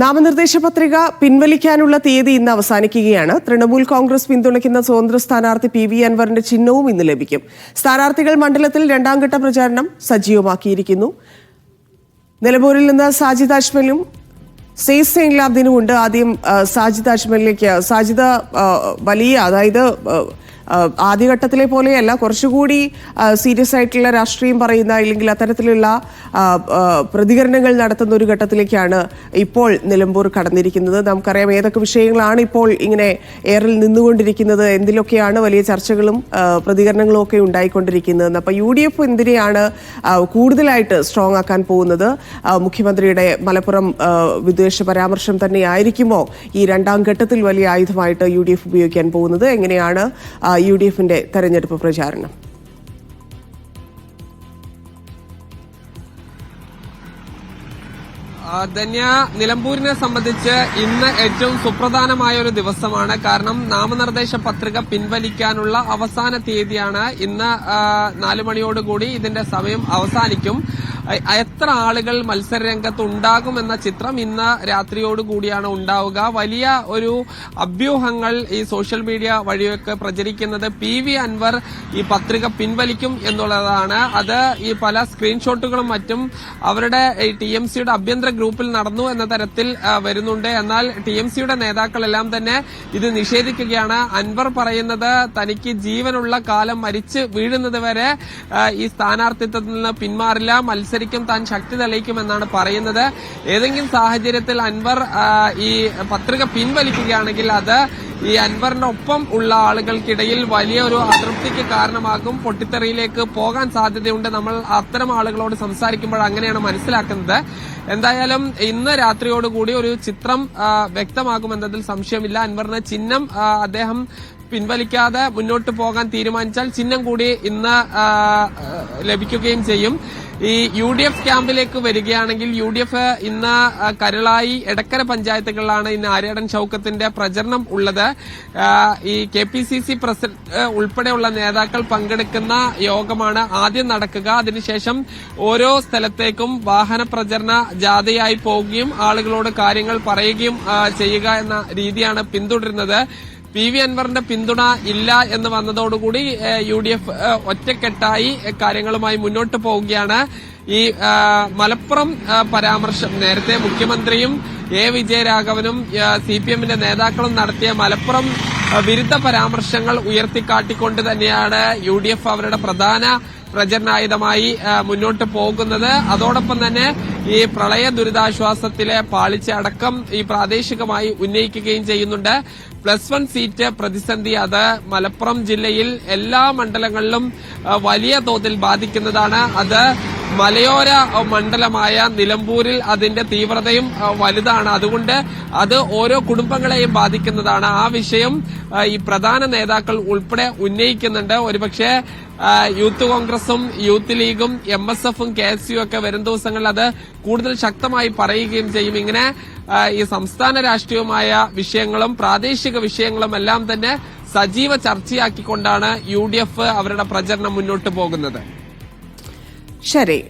നാമനിർദ്ദേശ പത്രിക പിൻവലിക്കാനുള്ള തീയതി ഇന്ന് അവസാനിക്കുകയാണ്. തൃണമൂൽ കോൺഗ്രസ് പിന്തുണയ്ക്കുന്ന സ്വതന്ത്ര സ്ഥാനാർത്ഥി പി വി അൻവറിന്റെ ചിഹ്നവും ഇന്ന് ലഭിക്കും. സ്ഥാനാർത്ഥികൾ മണ്ഡലത്തിൽ രണ്ടാംഘട്ട പ്രചാരണം സജീവമാക്കിയിരിക്കുന്നു. നിലമ്പൂരിൽ നിന്ന് സാജിദ് അജ്മലും സെയ്സ് സെയിൻലാബ്ദിനും ഉണ്ട് ആദ്യം സാജിദ് അജ്മലിലേക്ക് സാജിദ വലിയ അതായത് ആദ്യഘട്ടത്തിലെ പോലെയല്ല കുറച്ചുകൂടി സീരിയസ് ആയിട്ടുള്ള രാഷ്ട്രീയം പറയുന്ന അല്ലെങ്കിൽ അത്തരത്തിലുള്ള പ്രതികരണങ്ങൾ നടത്തുന്ന ഒരു ഘട്ടത്തിലേക്കാണ് ഇപ്പോൾ നിലമ്പൂർ കടന്നിരിക്കുന്നത്. നമുക്കറിയാം ഏതൊക്കെ വിഷയങ്ങളാണ് ഇപ്പോൾ ഇങ്ങനെ എയറിൽ നിന്നുകൊണ്ടിരിക്കുന്നത് എന്തിലൊക്കെയാണ് വലിയ ചർച്ചകളും പ്രതികരണങ്ങളും ഒക്കെ ഉണ്ടായിക്കൊണ്ടിരിക്കുന്നത് അപ്പോൾ യു ഡി എഫ് എന്തിനെയാണ് കൂടുതലായിട്ട് സ്ട്രോങ് ആക്കാൻ പോകുന്നത്? മുഖ്യമന്ത്രിയുടെ മലപ്പുറം വിദേശ പരാമർശം തന്നെയായിരിക്കുമോ ഈ രണ്ടാം ഘട്ടത്തിൽ വലിയ ആയുധമായിട്ട് യു ഡി എഫ് ഉപയോഗിക്കാൻ പോകുന്നത്? എങ്ങനെയാണ് യു ഡി എഫിന്റെ തെരഞ്ഞെടുപ്പ് പ്രചാരണം. ധന്യ നിലമ്പൂരിനെ സംബന്ധിച്ച് ഇന്ന് ഏറ്റവും സുപ്രധാനമായ ഒരു ദിവസമാണ്. കാരണം നാമനിർദ്ദേശ പത്രിക പിൻവലിക്കാനുള്ള അവസാന തീയതിയാണ് ഇന്ന് നാലു മണിയോടുകൂടി ഇതിന്റെ സമയം അവസാനിക്കും. എത്ര ആളുകൾ മത്സരരംഗത്ത് ഉണ്ടാകുമെന്ന ചിത്രം ഇന്ന് രാത്രിയോടുകൂടിയാണ് ഉണ്ടാവുക. വലിയ ഒരു അഭ്യൂഹങ്ങൾ ഈ സോഷ്യൽ മീഡിയ വഴിയൊക്കെ പ്രചരിക്കുന്നത് പി വി അൻവർ ഈ പത്രിക പിൻവലിക്കും എന്നുള്ളതാണ്. അത് ഈ പല സ്ക്രീൻഷോട്ടുകളും മറ്റും അവരുടെ ടി എം സിയുടെ ആഭ്യന്തര ഗ്രൂപ്പിൽ നടന്നു എന്ന തരത്തിൽ വരുന്നുണ്ട്. എന്നാൽ ടി എം സിയുടെ നേതാക്കളെല്ലാം തന്നെ ഇത് നിഷേധിക്കുകയാണ്. അൻവർ പറയുന്നത് തനിക്ക് ജീവനുള്ള കാലം മരിച്ച് വീഴുന്നത് വരെ ഈ സ്ഥാനാർത്ഥിത്വത്തിൽ നിന്ന് പിന്മാറില്ല. മത്സരിക്കും താൻ ശക്തി തെളിയിക്കുമെന്നാണ് പറയുന്നത്. ഏതെങ്കിലും സാഹചര്യത്തിൽ അൻവർ ഈ പത്രിക പിൻവലിക്കുകയാണെങ്കിൽ അത് ഈ അൻവറിന്റെ ഒപ്പം ഉള്ള ആളുകൾക്കിടയിൽ വലിയൊരു അതൃപ്തിക്ക് കാരണമാകും. പൊട്ടിത്തെറിയിലേക്ക് പോകാൻ സാധ്യതയുണ്ട്. നമ്മൾ അത്തരം ആളുകളോട് സംസാരിക്കുമ്പോൾ അങ്ങനെയാണ് മനസ്സിലാക്കുന്നത്. എന്തായാലും ഇന്ന് രാത്രിയോടുകൂടി ഒരു ചിത്രം വ്യക്തമാകുമെന്നതിൽ സംശയമില്ല. അൻവറിന് ചിഹ്നം അദ്ദേഹം പിൻവലിക്കാതെ മുന്നോട്ട് പോകാൻ തീരുമാനിച്ചാൽ ചിഹ്നം കൂടി ഇന്ന് ലഭിക്കുകയും ചെയ്യും. ഈ യു ഡി എഫ് ക്യാമ്പിലേക്ക് വരികയാണെങ്കിൽ യു ഡി എഫ് ഇന്ന് കരളായി എടക്കര പഞ്ചായത്തുകളിലാണ് ഇന്ന് ആര്യാടൻ ഷൌക്കത്തിന്റെ പ്രചരണം ഉള്ളത്. ഈ K P C C president ഉൾപ്പെടെയുള്ള നേതാക്കൾ പങ്കെടുക്കുന്ന യോഗമാണ് ആദ്യം നടക്കുക. അതിനുശേഷം ഓരോ സ്ഥലത്തേക്കും വാഹന പ്രചരണ ജാഥയായി പോവുകയും ആളുകളോട് കാര്യങ്ങൾ പറയുകയും ചെയ്യുക എന്ന രീതിയാണ് പിന്തുടരുന്നത്. പി വി അൻവറിന്റെ പിന്തുണ ഇല്ല എന്ന് വന്നതോടുകൂടി യു ഡി എഫ് ഒറ്റക്കെട്ടായി കാര്യങ്ങളുമായി മുന്നോട്ട് പോവുകയാണ്. ഈ മലപ്പുറം പരാമർശം നേരത്തെ മുഖ്യമന്ത്രിയും എ വിജയരാഘവനും സി പി എമ്മിന്റെ നേതാക്കളും നടത്തിയ മലപ്പുറം വിരുദ്ധ പരാമർശങ്ങൾ ഉയർത്തിക്കാട്ടിക്കൊണ്ട് തന്നെയാണ് യു ഡി എഫ് അവരുടെ പ്രധാന പ്രചരണായുധമായി മുന്നോട്ട് പോകുന്നത്. അതോടൊപ്പം തന്നെ ഈ പ്രളയ ദുരിതാശ്വാസത്തിലെ പാളിച്ച അടക്കം ഈ പ്രാദേശികമായി ഉന്നയിക്കുകയും ചെയ്യുന്നുണ്ട്. പ്ലസ് വൺ സീറ്റ് പ്രതിസന്ധി അത് മലപ്പുറം ജില്ലയിൽ എല്ലാ മണ്ഡലങ്ങളിലും വലിയ തോതിൽ ബാധിക്കുന്നതാണ്. അത് മലയോര മണ്ഡലമായ നിലമ്പൂരിൽ അതിന്റെ തീവ്രതയും വലുതാണ്. അതുകൊണ്ട് അത് ഓരോ കുടുംബങ്ങളെയും ബാധിക്കുന്നതാണ്. ആ വിഷയം ഈ പ്രധാന നേതാക്കൾ ഉൾപ്പെടെ ഉന്നയിക്കുന്നുണ്ട്. ഒരുപക്ഷെ യൂത്ത് കോൺഗ്രസും യൂത്ത് ലീഗും എം എസ് എഫും കെ എസ് യു ഒക്കെ വരും ദിവസങ്ങളിൽ അത് കൂടുതൽ ശക്തമായി പറയുകയും ചെയ്യും. ഇങ്ങനെ ഈ സംസ്ഥാന രാഷ്ട്രീയമായ വിഷയങ്ങളും പ്രാദേശിക വിഷയങ്ങളും എല്ലാം തന്നെ സജീവ ചർച്ചയാക്കിക്കൊണ്ടാണ് യു അവരുടെ പ്രചരണം മുന്നോട്ട് പോകുന്നത്. شري